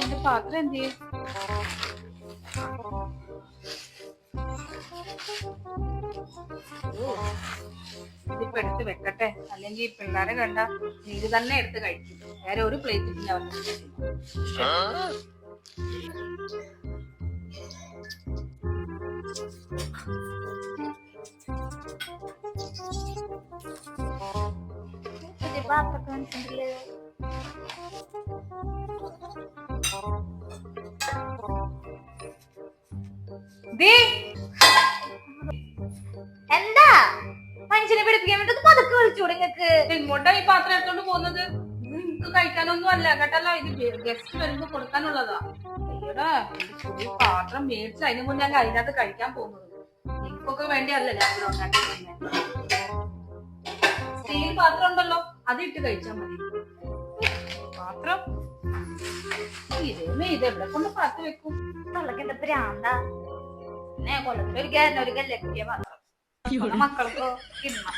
എന്റെ പാത്രം എന്ത് ചെയ്യും എടുത്ത് വെക്കട്ടെ. അല്ലെങ്കിൽ പിള്ളേരെ കണ്ട ഇത് തന്നെ എടുത്ത് കഴിക്കും. വേറെ ഒരു പ്ലേറ്റ് പിന്നെ അവർക്ക്. പുതിയ എന്താ? മനുഷ്യനെ പിടിപ്പിക്കാൻ വേണ്ടി പതുക്കെ വിളിച്ചൂടെ നിങ്ങക്ക് എങ്ങോട്ടാ ഈ പാത്രം എടുത്തോണ്ട് പോകുന്നത്? നിങ്ങക്ക് കഴിക്കാനൊന്നും അല്ല. കേട്ടല്ലോ ഇത് ഗസ്റ്റ് വരുമ്പോ കൊടുക്കാനുള്ളതാ. അയ്യടാ ഈ പാത്രം മേടിച്ച് അതിന് മുന്നേ ഞാൻ അതിനകത്ത് കഴിക്കാൻ പോകുന്നത്. നിങ്ങൾക്കൊക്കെ വേണ്ടിയല്ല ഞാൻ സ്റ്റീൽ പാത്രം ഉണ്ടല്ലോ അത് ഇട്ട് കഴിച്ചാൽ മതി. പാത്രം? ഇതേ ഇത് എവിടെ കൊണ്ട് പാത്രം വെക്കും? തള്ളക്കെന്താ പ്രാന്താ പിന്നെ കൊല്ലത്തിൽ ഒരു കാരന ഒരു കല്ലെ കിട്ടിയ പാത്രം മക്കൾക്ക് ഇടണം